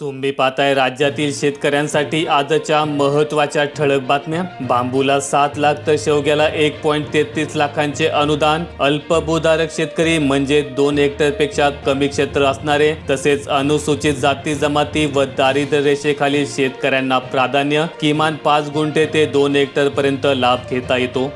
तुम्ही पाहताय राज्यातील शेतकऱ्यांसाठी आजच्या महत्त्वाच्या ठळक बातम्या. बांबूला सात लाख तर शेवग्याला एक पॉईंट तेहतीस लाखांचे अनुदान. अल्पभूधारक शेतकरी म्हणजे दोन हेक्टरपेक्षा कमी क्षेत्र असणारे तसेच अनुसूचित जाती जमाती व दारिद्र्य रेषेखालील शेतकऱ्यांना प्राधान्य किमान पाच गुंठे ते दोन हेक्टर पर्यंत लाभ घेता येतो.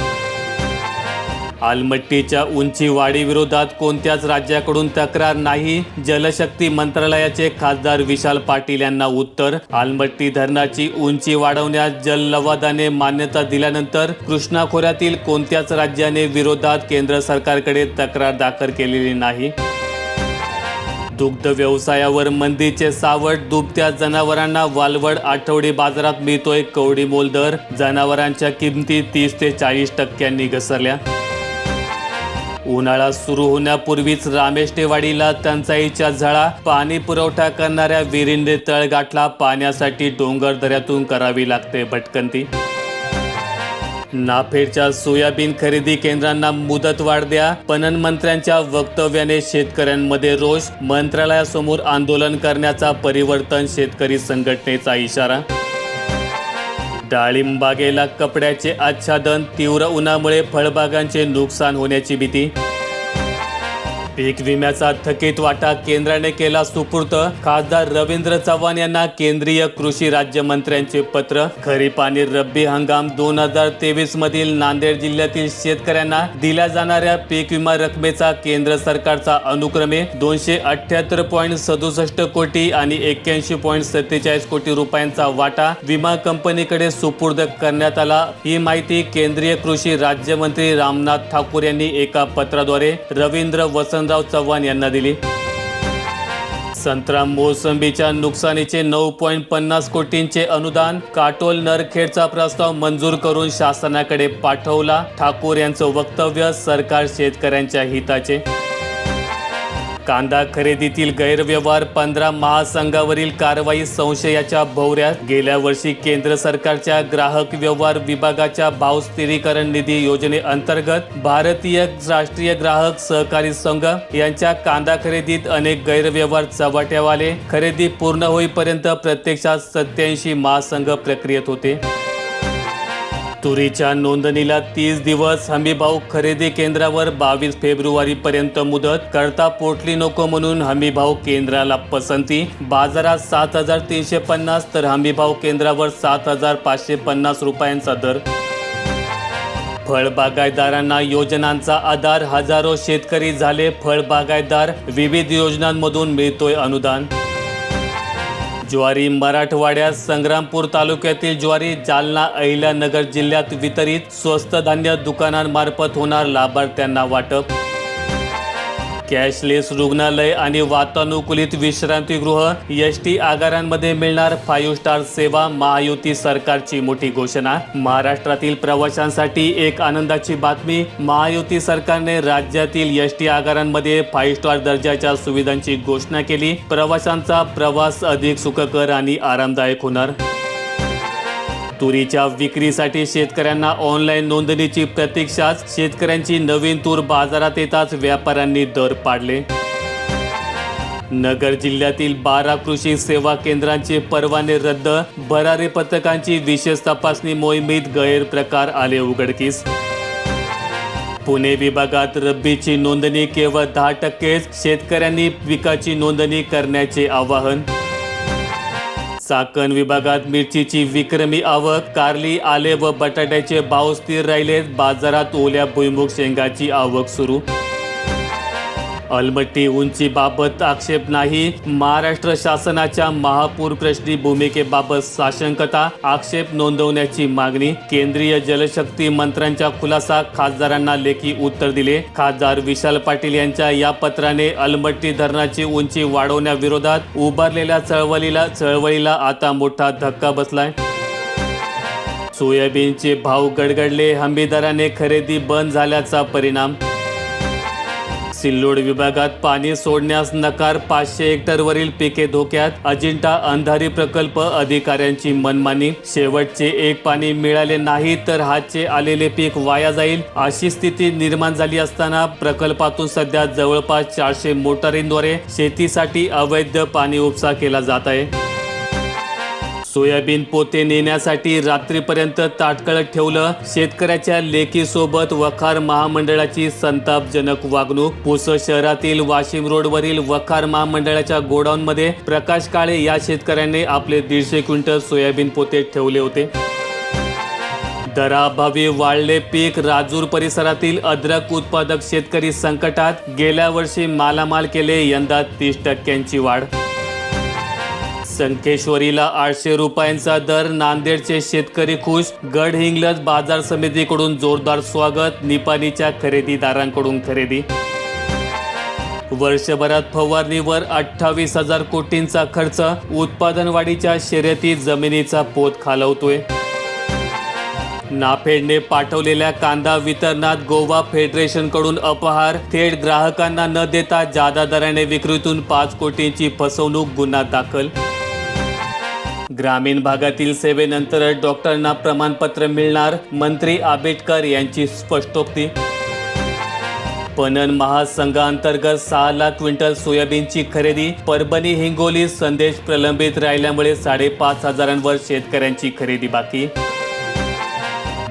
आलमट्टीच्या उंची वाढीविरोधात कोणत्याच राज्याकडून तक्रार नाही. जलशक्ती मंत्रालयाचे खासदार विशाल पाटील यांना उत्तर. आलमट्टी धरणाची उंची वाढवण्यास जललवादाने मान्यता दिल्यानंतर कृष्णा खोऱ्यातील कोणत्याच राज्याने विरोधात केंद्र सरकारकडे तक्रार दाखल केलेली नाही. दुग्ध व्यवसायावर मंदीचे सावट दुभत्या जनावरांना वालवड आठवडी बाजारात मिळतोय कवडी मोल दर. जनावरांच्या किमती तीस ते चाळीस टक्क्यांनी घसरल्या. उन्हाळा सुरू होण्यापूर्वीच रामेष्टेवाडीला टंचाईच्या झळा पाणी पुरवठा करणाऱ्या विरिंदे तळगाठला पाण्यासाठी डोंगर दऱ्यातून करावी लागते भटकंती. नाफेडच्या सोयाबीन खरेदी केंद्रांना मुदतवाढ द्या पणन मंत्र्यांच्या वक्तव्याने शेतकऱ्यांमध्ये रोष मंत्रालयासमोर आंदोलन करण्याचा परिवर्तन शेतकरी संघटनेचा इशारा. डाळिंबागेला कपड्याचे आच्छादन तीव्र उन्हामुळे फळबागांचे नुकसान होण्याची भीती पीक विम्याचा थकीत वाटा केंद्राने केला सुपूर्त खासदार रवींद्र चव्हाण यांना केंद्रीय कृषी राज्यमंत्र्यांचे पत्र. खरीप आणि रब्बी हंगाम दोन हजार तेवीस मधील नांदेड जिल्ह्यातील शेतकऱ्यांना दिल्या जाणाऱ्या पीक विमा रकमेचा केंद्र सरकारचा अनुक्रमे दोनशे अठ्याहत्तर पॉईंट सदुसष्ट कोटी आणि एक्क्याऐंशी पॉईंट सत्तेचाळीस कोटी रुपयांचा वाटा विमा कंपनीकडे सुपूर्द करण्यात आला. ही माहिती केंद्रीय कृषी राज्यमंत्री रामनाथ ठाकूर यांनी एका पत्राद्वारे रवींद्र वसंतराव चव्हाण यांना दिली. संत्रा मोसंबीच्या नुकसानीचे नऊ पॉईंट पन्नास कोटींचे अनुदान काटोल नरखेडचा प्रस्ताव मंजूर करून शासनाकडे पाठवला ठाकूर यांचं वक्तव्य सरकार शेतकऱ्यांच्या हिताचे. कांदा खरेदीतील गैरव्यवहार पंधरा महासंघावरील कारवाई संशयाच्या भोवऱ्यात गेल्या वर्षी केंद्र सरकारच्या ग्राहक व्यवहार विभागाच्या भाव स्थिरीकरण निधी योजनेअंतर्गत भारतीय राष्ट्रीय ग्राहक सहकारी संघ यांच्या कांदा खरेदीत अनेक गैरव्यवहार चव्हाट्यावर आले खरेदी पूर्ण होईपर्यंत प्रत्यक्षात सत्याऐंशी महासंघ प्रक्रियेत होते. तुरीच्या नोंदणीला तीस दिवस हमीभाव खरेदी केंद्रावर बावीस फेब्रुवारी पर्यंत मुदत करता पोटली नको म्हणून हमीभाव केंद्राला पसंती. बाजारात सात हजार तीनशे पन्नास तर हमीभाव केंद्रावर सात हजार पाचशे पन्नास रुपयांचा दर. फळबागायतदारांना योजनांचा आधार हजारो शेतकरी झाले फळबागायतदार विविध योजनांमधून मिळतोय अनुदान. ज्वारी मराठवाड्यात संग्रामपूर तालुक्यातील ज्वारी जालना अहिल्यानगर जिल्ह्यात वितरित स्वस्त धान्य दुकानांमार्फत होणार लाभार्थ्यांना वाटप कॅशलेस रुग्णालय आणि वातानुकूलित विश्रांतीगृह एस टी आगारांमध्ये मिळणार फाईव्ह स्टार सेवा महायुती सरकारची मोठी घोषणा. महाराष्ट्रातील प्रवाशांसाठी एक आनंदाची बातमी महायुती सरकारने राज्यातील एस टी आगारांमध्ये फाईव्ह स्टार दर्जाच्या सुविधांची घोषणा केली. प्रवाशांचा प्रवास अधिक सुखकर आणि आरामदायक होणार. तुरीच्या विक्रीसाठी शेतकऱ्यांना ऑनलाईन नोंदणीची प्रतीक्षाच शेतकऱ्यांची नवीन तूर बाजारात येताच व्यापाऱ्यांनी दर पाडले. नगर जिल्ह्यातील बारा कृषी सेवा केंद्रांचे परवाने रद्द भरारी पथकांची विशेष तपासणी मोहिमेत गैरप्रकार आले उघडकीस. पुणे विभागात रब्बीची नोंदणी केवळ दहा टक्केच शेतकऱ्यांनी पिकाची नोंदणी करण्याचे आवाहन चाकण विभागात मिरचीची विक्रमी आवक कारली आले व बटाट्याचे भाव स्थिर राहिले. बाजारात ओल्या भुईमुग शेंगाची आवक सुरू अलमट्टी उंचीबाबत आक्षेप नाही. महाराष्ट्र शासनाच्या महापूर प्रश्नी भूमिकेबाबत साशंकता आक्षेप नोंदवण्याची मागणी. केंद्रीय जलशक्ती मंत्र्यांच्या खुलासा खासदारांना लेखी उत्तर दिले. खासदार विशाल पाटील यांच्या या पत्राने अलमट्टी धरणाची उंची वाढवण्याविरोधात उभारलेल्या चळवळीला चळवळीला आता मोठा धक्का बसलाय. सोयाबीनचे भाव गडगडले हमीदाराने खरेदी बंद झाल्याचा परिणाम सिल्लोड विभागात पाणी सोडण्यास नकार पाचशे हेक्टरवरील पिके धोक्यात. अजिंठा अंधारी प्रकल्प अधिकाऱ्यांची मनमानी. शेवटचे एक पाणी मिळाले नाही तर हातचे आलेले पीक वाया जाईल अशी स्थिती निर्माण झाली असताना प्रकल्पातून सध्या जवळपास चारशे मोटारींद्वारे शेतीसाठी अवैध पाणी उपसा केला जात आहे. सोयाबीन पोते नेण्यासाठी रात्रीपर्यंत ताटकळत ठेवलं. शेतकऱ्याच्या लेकीसोबत वखार महामंडळाची संतापजनक वागणूक. पुसद शहरातील वाशिम रोडवरील वखार महामंडळाच्या गोडाऊनमध्ये प्रकाश काळे या शेतकऱ्यांनी आपले दीडशे क्विंटल सोयाबीन पोते ठेवले होते. दराभावी वाढले पीक राजूर परिसरातील अद्रक उत्पादक शेतकरी संकटात गेल्या वर्षी मालामाल केले यंदा तीस टक्क्यांची वाढ. संकेश्वरीला आठशे रुपयांचा दर नांदेडचे शेतकरी खुश गडहिंग्लज बाजार समितीकडून जोरदार स्वागत निपाणीच्या खरेदीदारांकडून खरेदी. वर्षभरात फवारणीवर अठ्ठावीस हजार कोटींचा खर्च उत्पादन वाढीच्या शर्यतीत जमिनीचा पोत खालवतोय. नाफेडने पाठवलेल्या कांदा वितरणात गोवा फेडरेशनकडून अपहार थेट ग्राहकांना न देता जादा दराने विक्रीतून पाच कोटींची फसवणूक गुन्हा दाखल ग्रामीण भागातील सेवेनंतर डॉक्टरांना प्रमाणपत्र मिळणार मंत्री आंबेडकर यांची स्पष्टोक्ती. पणन महासंघांतर्गत सहा लाख क्विंटल सोयाबीनची खरेदी परभणी हिंगोली संदेश प्रलंबित राहिल्यामुळे साडेपाच हजारांवर शेतकऱ्यांची खरेदी बाकी.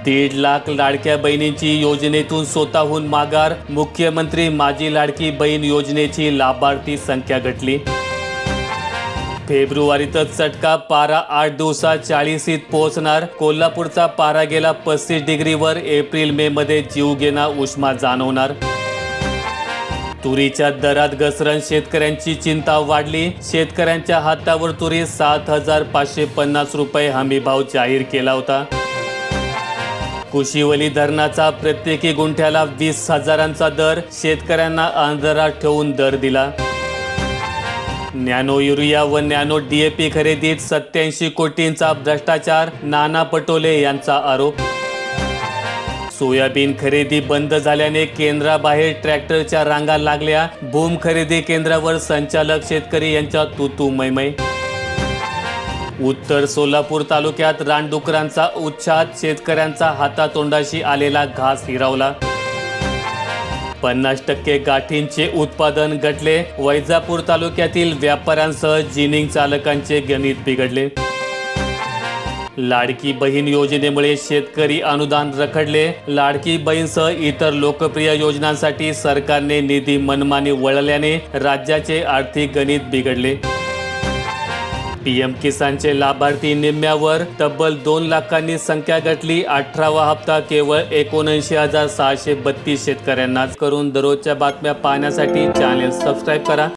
दीड लाख लाडक्या बहिणींची योजनेतून स्वतःहून माघार मुख्यमंत्री माझी लाडकी बहीण योजनेची लाभार्थी संख्या घटली. फेब्रुवारीतच चटका पारा आठ दिवसात चाळीसीत पोहोचणार. कोल्हापूरचा पारा गेला पस्तीस डिग्रीवर. एप्रिल मे मध्ये जीवघेणा उष्मा जाणवणार. तुरीच्या दरात घसरण. शेतकऱ्यांची चिंता वाढली. शेतकऱ्यांच्या हातावर तुरी सात हजार पाचशे पन्नास रुपये हमी भाव जाहीर केला होता. कुशिवली धरणाचा प्रत्येकी गुंठ्याला वीस हजारांचा दर. शेतकऱ्यांना अंधारात ठेवून दर दिला. नॅनो युरिया व नॅनो डीएपी खरेदीत सत्याऐंशी कोटींचा भ्रष्टाचार. नाना पटोले यांचा आरोप. सोयाबीन खरेदी बंद झाल्याने केंद्राबाहेर ट्रॅक्टरच्या रांगा लागल्या. भूम खरेदी केंद्रावर संचालक शेतकरी यांच्या तुतू मैमय. उत्तर सोलापूर तालुक्यात रानडुकरांचा उच्छाद. शेतकऱ्यांचा हातातोंडाशी आलेला घास हिरावला. पन्नास टक्के गाठींचे उत्पादन घटले. वैजापूर तालुक्यातील व्यापाऱ्यांसह जिनिंग चालकांचे गणित बिघडले. लाडकी बहीण योजनेमुळे शेतकरी अनुदान रखडले. लाडकी बहीणसह इतर लोकप्रिय योजनांसाठी सरकारने निधी मनमानी वळल्याने राज्याचे आर्थिक गणित बिघडले. पीएम किसानचे लाभार्थी निम्म्यावर तब्बल दोन लाखांनी संख्या घटली अठरावा हप्ता केवळ एकोणऐंशी हजार सहाशे बत्तीस शेतकऱ्यांनाच करून दररोजच्या बातम्या पाहण्यासाठी चॅनेल सबस्क्राईब करा.